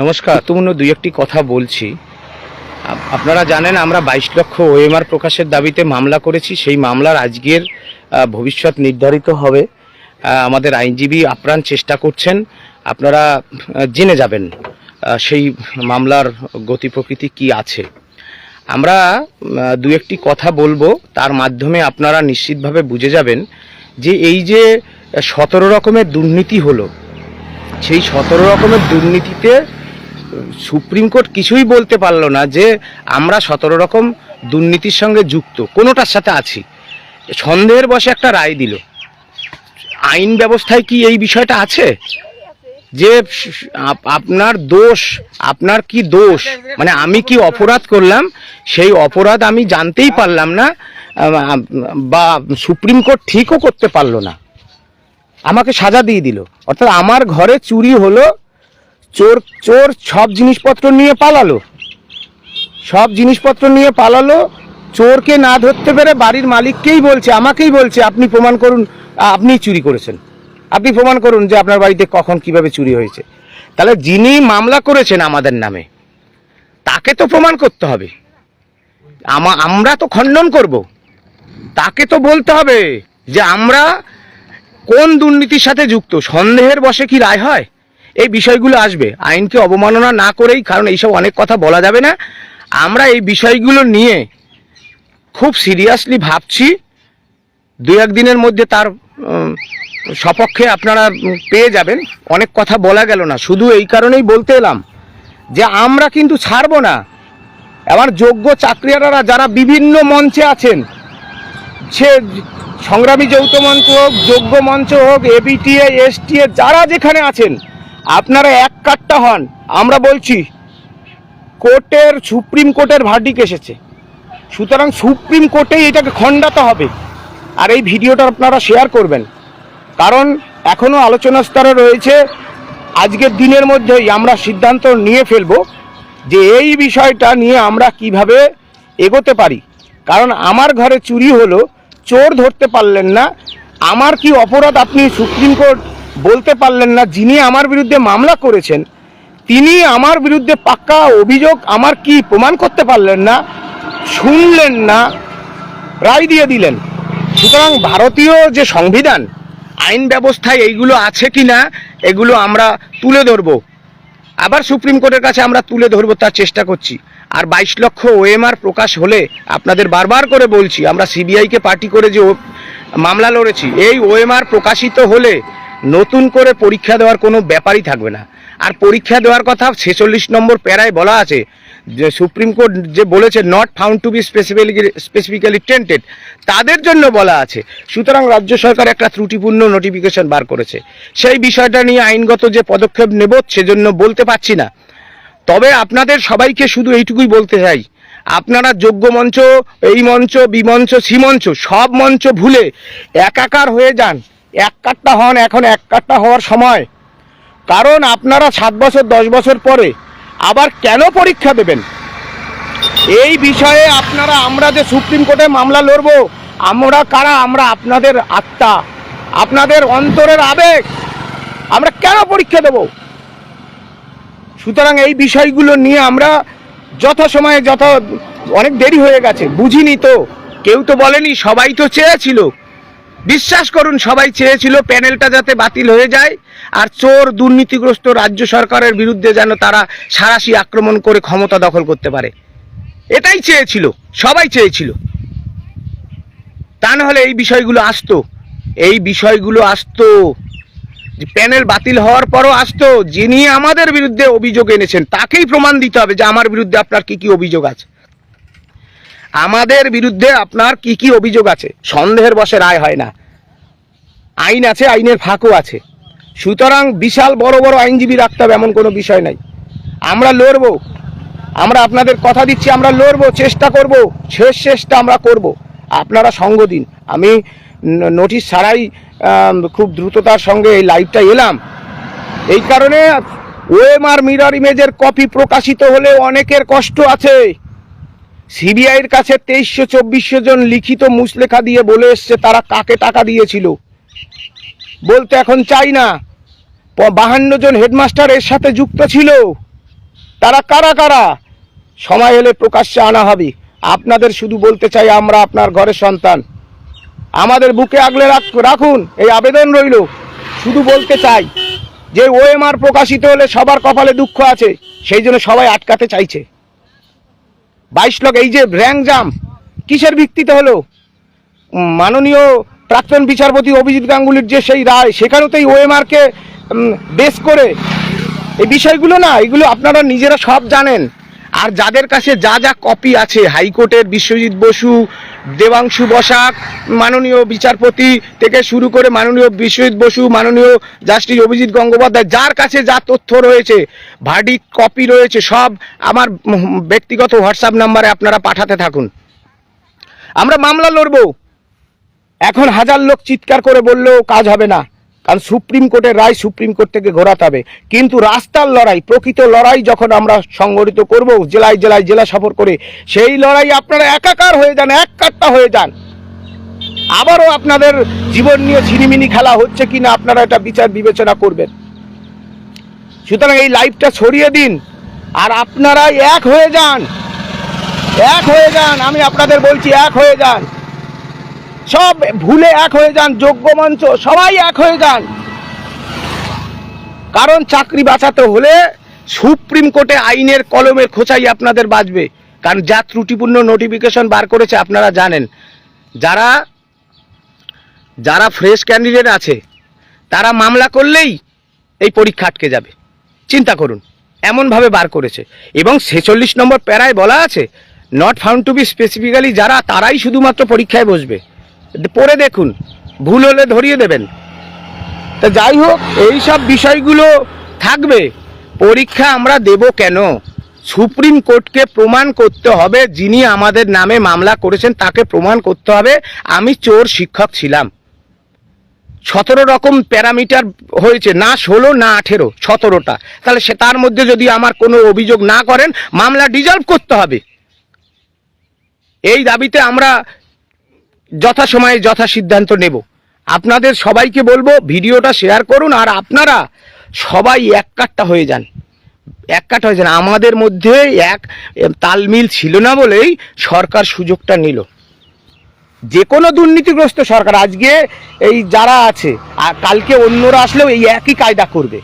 নমস্কার গুরুত্বপূর্ণ দুই একটি কথা বলছি। আপনারা জানেন, আমরা বাইশ লক্ষ ওএমআর প্রকাশের দাবিতে মামলা করেছি। সেই মামলার আজকের ভবিষ্যৎ নির্ধারিত হবে। আমাদের আইনজীবী আপ্রাণ চেষ্টা করছেন। আপনারা জেনে যাবেন সেই মামলার গতি প্রকৃতি কি আছে। আমরা দু একটি কথা বলব। তার মাধ্যমে আপনারা নিশ্চিতভাবে বুঝে যাবেন যে এই যে সতেরো রকমের দুর্নীতি হলো, সেই সতেরো রকমের দুর্নীতিতে সুপ্রিম কোর্ট কিছুই বলতে পারল না যে আমরা সতেরো রকম দুর্নীতির সঙ্গে যুক্ত, কোনোটার সাথে আছি। সন্দেহের বসে একটা রায় দিল। আইন ব্যবস্থায় কি এই বিষয়টা আছে? যে আপনার দোষ, আপনার কি দোষ? মানে আমি কি অপরাধ করলাম? সেই অপরাধ আমি জানতেই পারলাম না বা সুপ্রিম কোর্ট ঠিকও করতে পারল না। আমাকে সাজা দিয়ে দিল। অর্থাৎ আমার ঘরে চুরি হলো চোর চোর সব জিনিসপত্র নিয়ে পালালো। সব জিনিসপত্র নিয়ে পালালো, চোরকে না ধরতে পেরে বাড়ির মালিককেই বলছে, আমাকেই বলছে, আপনি প্রমাণ করুন, আপনি চুরি করেছেন। আপনি প্রমাণ করুন যে আপনার বাড়িতে কখন কীভাবে চুরি হয়েছে। তাহলে যিনি মামলা করেছেন আমাদের নামে, তাকে তো প্রমাণ করতে হবে। আমা আমরা তো খণ্ডন করব। তাকে তো বলতে হবে যে আমরা কোন দুর্নীতির সাথে যুক্ত? সন্দেহের বসে কি রায় হয়? এই বিষয়গুলো আসবে। আইনকে অবমাননা না করেই, কারণ এইসব অনেক কথা বলা যাবে না। আমরা এই বিষয়গুলো নিয়ে খুব সিরিয়াসলি ভাবছি। দু একদিনের মধ্যে তার সপক্ষে আপনারা পেয়ে যাবেন। অনেক কথা বলা গেল না। শুধু এই কারণেই বলতে এলাম যে আমরা কিন্তু ছাড়বো না। এবার যোগ্য চাকরিয়ারা যারা বিভিন্ন মঞ্চে আছেন, সে সংগ্রামী যৌথ মঞ্চ হোক, যোগ্য মঞ্চ হোক এবিটিএ এসটিএ যারা যেখানে আছেন আপনারা এক কাট্টা হন, আমরা বলছি, কোর্টের সুপ্রিম কোর্টের ভার্ডিক এসেছে। সুতরাং সুপ্রিম কোর্টেই এটাকে খণ্ডাতে হবে। আর এই ভিডিওটা আপনারা শেয়ার করবেন। কারণ এখনও আলোচনা স্তরে রয়েছে, আজকের দিনের মধ্যেই আমরা সিদ্ধান্ত নিয়ে ফেলব যে এই বিষয়টা নিয়ে আমরা কীভাবে এগোতে পারি। কারণ আমার ঘরে চুরি হলো, চোর ধরতে পারলেন না। আমার কি অপরাধ আপনি সুপ্রিম কোর্ট বলতে পারলেন না, যিনি আমার বিরুদ্ধে মামলা করেছেন, তিনি আমার বিরুদ্ধে পাক্কা অভিযোগ আমার কি প্রমাণ করতে পারলেন না, শুনলেন না, রায় দিয়ে দিলেন। সুতরাং ভারতীয় যে সংবিধান, আইন ব্যবস্থায় এইগুলো আছে কি না, এগুলো আমরা তুলে ধরবো। আবার সুপ্রিম কোর্টের কাছে আমরা তুলে ধরবো তার চেষ্টা করছি। আর বাইশ লক্ষ ওএমআর প্রকাশ হলে আপনাদের বারবার করে বলছি, আমরা সিবিআইকে পার্টি করে যে মামলা লড়েছি, এই ওএমআর প্রকাশিত হলে নতুন করে পরীক্ষা দেওয়ার কোনো ব্যাপারই থাকবে না। আর পরীক্ষা দেওয়ার কথা ছেচল্লিশ নম্বর প্যারায় বলা আছে, যে সুপ্রিম কোর্ট যে বলেছে not found to be specifically specifically tainted তাদের জন্য বলা আছে, সুতরাং রাজ্য সরকার একটা ত্রুটিপূর্ণ নোটিফিকেশন বার করেছে। সেই বিষয়টা নিয়ে আইনগত যে পদক্ষেপ নেব, সেজন্য বলতে পারছি না। তবে আপনাদের সবাইকে শুধু এইটুকুই বলতে চাই, আপনারা যোগ্য মঞ্চ, এই মঞ্চ বিমঞ্চ সিমঞ্চ সব মঞ্চ ভুলে একাকার হয়ে যান। এক কাট্টা হন এখন এক কাট্টা হওয়ার সময়। কারণ আপনারা সাত বছর, দশ বছর পরে আবার কেন পরীক্ষা দেবেন? এই বিষয়ে আপনারা, আমরা যে সুপ্রিম কোর্টে মামলা লড়বো, আমরা কারা? আমরা আপনাদের আত্মা, আপনাদের অন্তরের আবেগ। আমরা কেন পরীক্ষা দেবো? সুতরাং এই বিষয়গুলো নিয়ে আমরা যথাসময়ে যথা, অনেক দেরি হয়ে গেছে, বুঝিনি তো। কেউ তো বলেনি, সবাই তো চেয়েছিল। বিশ্বাস করুন, সবাই চেয়েছিল প্যানেলটা যাতে বাতিল হয়ে যায়, আর চোর দুর্নীতিগ্রস্ত রাজ্য সরকারের বিরুদ্ধে যেন তারা সারাশি আক্রমণ করে ক্ষমতা দখল করতে পারে। এটাই চেয়েছিল, সবাই চেয়েছিল। তা না হলে এই বিষয়গুলো আসতো, এই বিষয়গুলো আসতো। প্যানেল বাতিল হওয়ার পরও আসতো, যিনি আমাদের বিরুদ্ধে অভিযোগ এনেছেন, তাকেই প্রমাণ দিতে হবে যে আমার বিরুদ্ধে আপনার কি কি অভিযোগ আছে। আমাদের বিরুদ্ধে আপনার কি কি অভিযোগ আছে, সন্দেহের বসে রায় হয় না। আইন আছে, আইনের ফাঁকও আছে। সুতরাং বিশাল বড় বড় আইনজীবী রাখতে হবে এমন কোনো বিষয় নাই। আমরা লড়বো। আমরা আপনাদের কথা দিচ্ছি, আমরা লড়বো, চেষ্টা করব, শেষ চেষ্টা আমরা করব। আপনারা সঙ্গ দিন। আমি নোটিশ ছাড়াই খুব দ্রুততার সঙ্গে এই লাইভটা এলাম। এই কারণে ওএমআর মিরর ইমেজের কপি প্রকাশিত হলে অনেকের কষ্ট আছে। সিবিআইয়ের কাছে তেইশশো চব্বিশশো জন লিখিত মুসলেখা দিয়ে বলে এসছে, তারা কাকে টাকা দিয়েছিল? বলতে এখন চাই না। বাহান্ন জন হেডমাস্টার এর সাথে যুক্ত ছিল। তারা কারা কারা? সময় হলে প্রকাশ্যে আনা হবে। আপনাদের শুধু বলতে চাই আমরা আপনার ঘরের সন্তান। আমাদের বুকে আগলে রাখ- রাখুন, এই আবেদন রইল। শুধু বলতে চাই যে ওএমআর প্রকাশিত হলে সবার কপালে দুঃখ আছে, সেই জন্য সবাই আটকাতে চাইছে। বাইশ লোক এই যে র্যাঙ্ক জাম, কিসের ভিত্তিতে হলো? মাননীয় প্রাক্তন বিচারপতি অভিজিৎ গাঙ্গুলির যে সেই রায়, সেখানেতেই ওএমআরকে বেস করে এই বিষয়গুলো না, এগুলো আপনারা নিজেরা সব জানেন। আর যাদের কাছে যা যা কপি আছে, হাইকোর্টের বিশ্বজিৎ বসু, দেবাংশু বসাক, মাননীয় বিচারপতি থেকে শুরু করে মাননীয় বিশ্বজিৎ বসু, মাননীয় জাস্টিস অভিজিৎ গঙ্গোপাধ্যায়, যার কাছে যা তথ্য রয়েছে ভার্ডিক কপি রয়েছে, সব আমার ব্যক্তিগত হোয়াটসঅ্যাপ নাম্বারে আপনারা পাঠাতে থাকুন। আমরা মামলা লড়বো। এখন হাজার লোক চিৎকার করে বললেও কাজ হবে না। কারণ সুপ্রিম কোর্টের রায় সুপ্রিম কোর্ট থেকে ঘোরাতে হবে। কিন্তু রাস্তার লড়াই, প্রকৃত লড়াই যখন আমরা সংগঠিত করব, জেলায় জেলায় জেলা সফর করে, সেই লড়াই আপনারা একাকার হয়ে যান, এক হয়ে যান। আবারও আপনাদের জীবন নিয়ে ছিনিমিনি খেলা হচ্ছে কি না আপনারা এটা বিচার বিবেচনা করবেন। সুতরাং এই লাইভটা ছড়িয়ে দিন, আর আপনারা এক হয়ে যান। এক হয়ে যান, আমি আপনাদের বলছি এক হয়ে যান। সব ভুলে এক হয়ে যান, যোগ্য মঞ্চ সবাই এক হয়ে যান। কারণ চাকরি বাঁচাতে হলে সুপ্রিম কোর্টে আইনের কলমের খোঁচাই আপনাদের বাঁচবে। কারণ যা ত্রুটিপূর্ণ নোটিফিকেশন বার করেছে আপনারা জানেন। যারা যারা ফ্রেশ ক্যান্ডিডেট আছে, তারা মামলা করলেই এই পরীক্ষা আটকে যাবে। চিন্তা করুন, এমনভাবে বার করেছে। এবং ছেচল্লিশ নম্বর প্যারায় বলা আছে not found to be specifically যারা, তারাই শুধুমাত্র পরীক্ষায় বসবে। পড়ে দেখুন। ভুল হলে ধরিয়ে দেবেন। তা যাই হোক, এই সব বিষয়গুলো থাকবে। পরীক্ষা আমরা দেব কেন? সুপ্রিম কোর্টকে প্রমাণ করতে হবে, যিনি আমাদের নামে মামলা করেছেন, তাকে প্রমাণ করতে হবে। আমি চোর শিক্ষক ছিলাম। সতেরো রকম প্যারামিটার হয়েছে, না ষোলো, না আঠেরো, সতেরোটা। তাহলে সে তার মধ্যে যদি আমার কোনো অভিযোগ না করেন, মামলা ডিজলভ করতে হবে। এই দাবিতে আমরা যথাসময়ে যথা সিদ্ধান্ত নেব। আপনাদের সবাইকে বলব, ভিডিওটা শেয়ার করুন আর আপনারা সবাই এক কাট্টা হয়ে যান। এক কাট্টা হয়ে যান। আমাদের মধ্যে এক তালমিল ছিল না বলেই সরকার সুযোগটা নিল। যে কোনো দুর্নীতিগ্রস্ত সরকার, আজকে এই যারা আছে, আর কালকে অন্যরা আসলেও এই একই কায়দা করবে।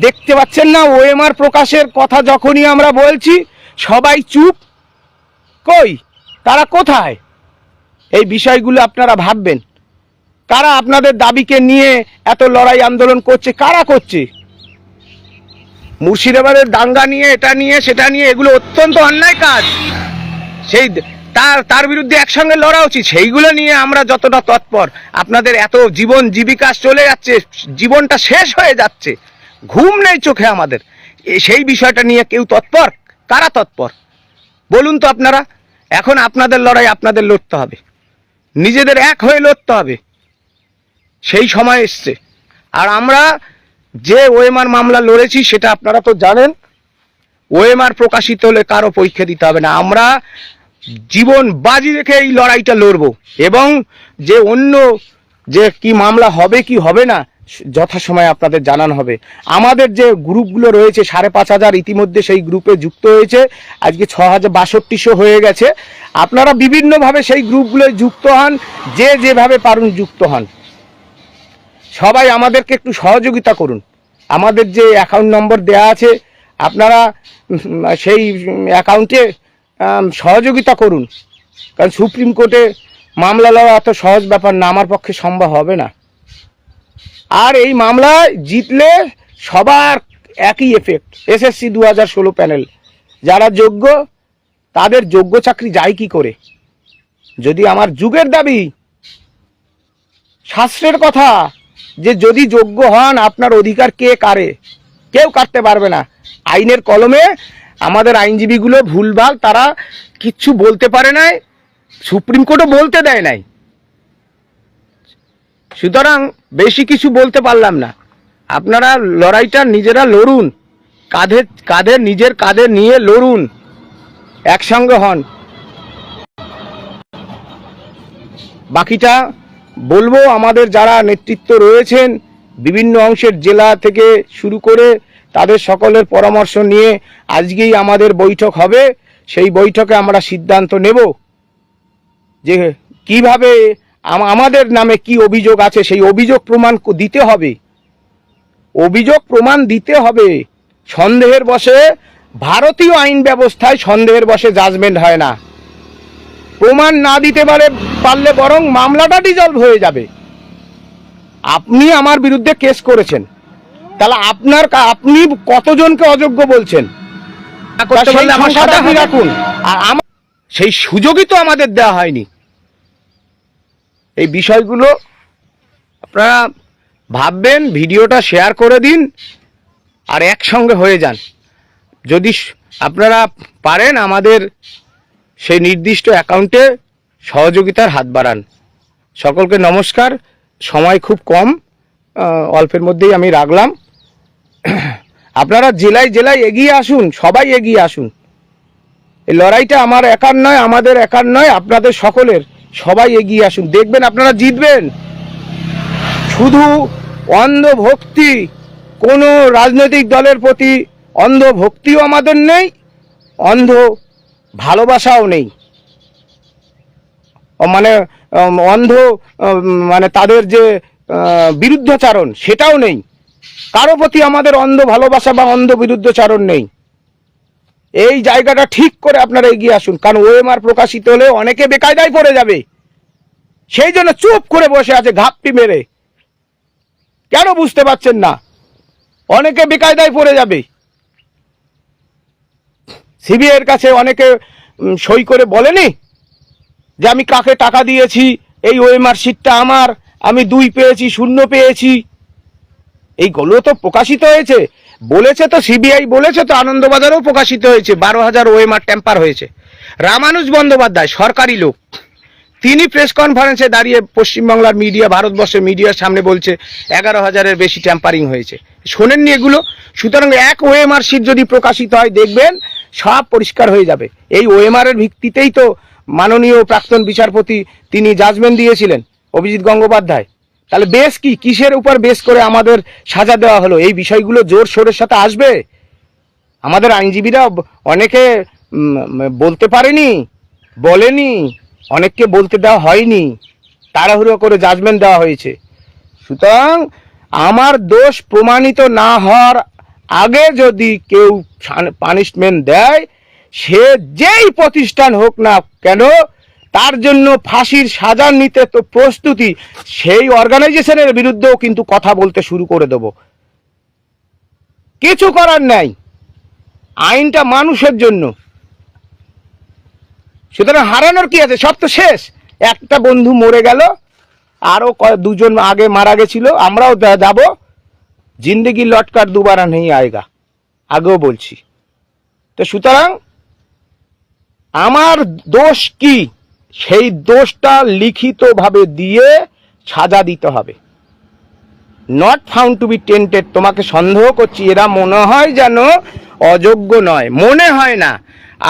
দেখতে পাচ্ছেন না, ওএমআর প্রকাশের কথা যখনই আমরা বলছি, সবাই চুপ। কই? তারা কোথায়? এই বিষয়গুলো আপনারা ভাববেন। কারা আপনাদের দাবিকে নিয়ে এত লড়াই আন্দোলন করছে? কারা করছে? মুর্শিদাবাদের দাঙ্গা নিয়ে, এটা নিয়ে, সেটা নিয়ে এগুলো অত্যন্ত অন্যায় কাজ। সেই তার তার বিরুদ্ধে একসঙ্গে লড়া উচিত। সেইগুলো নিয়ে আমরা যতটা তৎপর, আপনাদের এত জীবন জীবিকা চলে যাচ্ছে, জীবনটা শেষ হয়ে যাচ্ছে। ঘুম নেই চোখে আমাদের। সেই বিষয়টা নিয়ে কেউ তৎপর? কারা তৎপর? বলুন তো আপনারা। এখন আপনাদের লড়াই আপনাদের লড়তে হবে। নিজেদের এক হয়ে লড়তে হবে। সেই সময় এসছে। আর আমরা যে ওএমআর মামলা লড়েছি, সেটা আপনারা তো জানেন ওএমআর প্রকাশিত হলে কারও পরীক্ষা দিতে হবে না। আমরা জীবন বাজি রেখে এই লড়াইটা লড়বো এবং যে অন্য যে কি মামলা হবে, কি হবে না যথাসময়ে আপনাদের জানানো হবে। আমাদের যে গ্রুপগুলো রয়েছে, সাড়ে পাঁচ হাজার ইতিমধ্যে সেই গ্রুপে যুক্ত হয়েছে, আজকে ছ হাজার বাষট্টিশো হয়ে গেছে। আপনারা বিভিন্নভাবে সেই গ্রুপগুলোয় যুক্ত হন, যে যেভাবে পারুন যুক্ত হন। সবাই আমাদেরকে একটু সহযোগিতা করুন। আমাদের যে অ্যাকাউন্ট নম্বর দেয়া আছে, আপনারা সেই অ্যাকাউন্টে সহযোগিতা করুন। কারণ সুপ্রিম কোর্টে মামলা লওয়া এত সহজ ব্যাপার না, আমার পক্ষে সম্ভব হবে না। আর এই মামলায় জিতলে সবার একই এফেক্ট এসএসসি দু হাজার ষোলো প্যানেল যারা যোগ্য, তাদের যোগ্য চাকরি যায় কি করে? যদি আমার যুগের দাবি, শাস্ত্রের কথা, যে যদি যোগ্য হন, আপনার অধিকার কে কারে? কেউ কাটতে পারবে না। আইনের কলমে আমাদের আইনজীবীগুলো ভুলভাল তারা কিচ্ছু বলতে পারে নাই, সুপ্রিম কোর্টও বলতে দেয় নাই। সুতরাং বেশি কিছু বলতে পারলাম না। আপনারা লড়াইটা নিজেরা লড়ুন। কাঁধে কাঁধে, নিজের কাঁধে নিয়ে লড়ুন। একসঙ্গে হন। বাকিটা বলব, আমাদের যারা নেতৃত্ব রয়েছেন, বিভিন্ন অংশের জেলা থেকে শুরু করে তাদের সকলের পরামর্শ নিয়ে আজকেই আমাদের বৈঠক হবে। সেই বৈঠকে আমরা সিদ্ধান্ত নেব যে কীভাবে আমাদের নামে কি অভিযোগ আছে? সেই অভিযোগ প্রমাণ দিতে হবে। অভিযোগ প্রমাণ দিতে হবে। সন্দেহের বসে ভারতীয় আইন ব্যবস্থায় সন্দেহের বসে জাজমেন্ট হয় না। প্রমাণ না দিতে পারে পারলে বরং মামলাটা ডিজলভ হয়ে যাবে। আপনি আমার বিরুদ্ধে কেস করেছেন। তাহলে আপনার আপনি কতজনকে অযোগ্য বলছেন। রাখুন। আর সেই সুযোগই তো আমাদের দেওয়া হয়নি। এই বিষয়গুলো আপনারা ভাববেন, ভিডিওটা শেয়ার করে দিন আর একসঙ্গে হয়ে যান। যদি আপনারা পারেন আমাদের সেই নির্দিষ্ট অ্যাকাউন্টে সহযোগিতার হাত বাড়ান। সকলকে নমস্কার। সময় খুব কম। অল্পের মধ্যেই আমি রাখলাম। আপনারা জেলায় জেলায় এগিয়ে আসুন, সবাই এগিয়ে আসুন। এই লড়াইটা আমার একার নয়, আমাদের একার নয়, আপনাদের সকলের। সবাই এগিয়ে আসুন। দেখবেন আপনারা জিতবেন। শুধু অন্ধ ভক্তি কোনো রাজনৈতিক দলের প্রতি অন্ধ ভক্তিও আমাদের নেই, অন্ধ ভালোবাসাও নেই। মানে অন্ধ মানে তাদের যে বিরুদ্ধাচারণ, সেটাও নেই। কারও প্রতি আমাদের অন্ধ ভালোবাসা বা অন্ধ বিরুদ্ধচারণ নেই। এই জায়গাটা ঠিক করে আপনারা এগিয়ে আসুন, কারণ ওএমআর প্রকাশিত হলে অনেকে বেকায়দায় পড়ে যাবে। সেই জন্য চুপ করে বসে আছে, ঘাপটি মেরে। কেন বুঝতে পারছেন না? অনেকে বেকায়দায় পড়ে যাবে। সিবিআই এর কাছে অনেকে সই করে বলেনি যে আমি কাকে টাকা দিয়েছি, এই ওএমআর সিটটা আমার, আমি দুই পেয়েছি, শূন্য পেয়েছি। এইগুলো তো প্রকাশিত হয়েছে। বলেছে তো সিবিআই, বলেছে তো আনন্দবাজারেও প্রকাশিত হয়েছে। বারো হাজার ওএমআর ট্যাম্পার হয়েছে। রামানুজ বন্দ্যোপাধ্যায়, সরকারি লোক। তিনি প্রেস কনফারেন্সে দাঁড়িয়ে পশ্চিমবাংলার মিডিয়া, ভারতবর্ষের মিডিয়ার সামনে বলছে, এগারো হাজারের বেশি ট্যাম্পারিং হয়েছে। শোনেননি এগুলো? সুতরাং এক ওএমআর শিট যদি প্রকাশিত হয়, দেখবেন সব পরিষ্কার হয়ে যাবে। এই ওএমআর এর ভিত্তিতেই তো মাননীয় প্রাক্তন বিচারপতি তিনি জাজমেন্ট দিয়েছিলেন, অভিজিৎ গঙ্গোপাধ্যায়। তাহলে বেশ কি? কিসের উপর বেশ করে আমাদের সাজা দেওয়া হলো? এই বিষয়গুলো জোর সোরের সাথে আসবে? আমাদের আইনজীবীরা অনেকে বলতে পারেনি, বলেনি, অনেককে বলতে দেওয়া হয়নি। তাড়াহুড়ো করে জাজমেন্ট দেওয়া হয়েছে। সুতরাং আমার দোষ প্রমাণিত না হওয়ার আগে যদি কেউ পানিশমেন্ট দেয়, সে যেই প্রতিষ্ঠান হোক না কেন তার জন্য ফাঁসির সাজা নিতে তো প্রস্তুতি, সেই অর্গানাইজেশনের বিরুদ্ধেও কিন্তু কথা বলতে শুরু করে দেব। কিছু করার নাই। আইনটা মানুষের জন্য। সুতরাং হারানোর কি আছে? সব তো শেষ। একটা বন্ধু মরে গেল আরও দুজন আগে মারা গেছিল, আমরাও যাব। জিন্দগি লটকার দুবারা নেই আয়গা। আগেও বলছি। তো সুতরাং আমার দোষ কি? সেই দোষটা লিখিতভাবে দিয়ে সাজা দিতে হবে। Not found to be tainted তোমাকে সন্দেহ করছি, এরা মনে হয় যেন অযোগ্য নয়। মনে হয় না,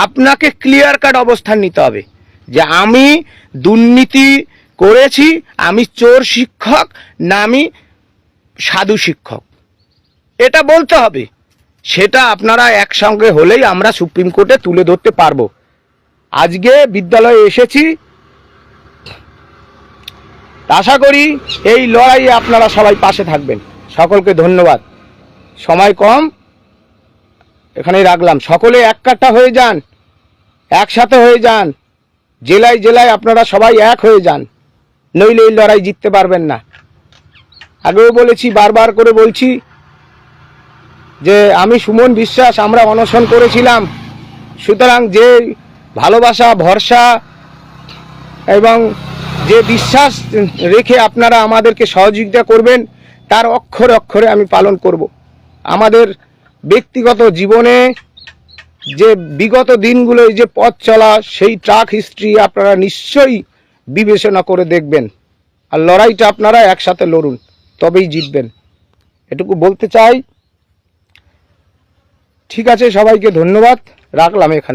আপনাকে ক্লিয়ার কাট অবস্থান নিতে হবে যে আমি দুর্নীতি করেছি, আমি চোর শিক্ষক না আমি সাধু শিক্ষক। এটা বলতে হবে। সেটা আপনারা একসঙ্গে হলেই আমরা সুপ্রিম কোর্টে তুলে ধরতে পারব। আজকে বিদ্যালয়ে এসেছি। আশা করি এই লড়াইয়ে আপনারা সবাই পাশে থাকবেন। সকলকে ধন্যবাদ। সময় কম, এখানেই রাখলাম। সকলে এক কাঠা হয়ে যান, একসাথে হয়ে যান, জেলায় জেলায় আপনারা সবাই এক হয়ে যান, নইলে এই লড়াই জিততে পারবেন না। আগেও বলেছি, বারবার করে বলছি যে আমি সুমন বিশ্বাস, আমরা অনশন করেছিলাম। সুতরাং যে ভালোবাসা, ভরসা এবং যে বিশ্বাস রেখে আপনারা আমাদেরকে সহযোগিতা করবেন, তার অক্ষরে অক্ষরে আমি পালন করব। আমাদের ব্যক্তিগত জীবনে যে বিগত দিনগুলোয় যে পথ চলা, সেই ট্রাক হিস্ট্রি আপনারা নিশ্চয়ই বিবেচনা করে দেখবেন। আর লড়াইটা আপনারা একসাথে লড়ুন, তবেই জিতবেন। এটুকু বলতে চাই। ঠিক আছে, সবাইকে ধন্যবাদ। রাখলাম এখানে।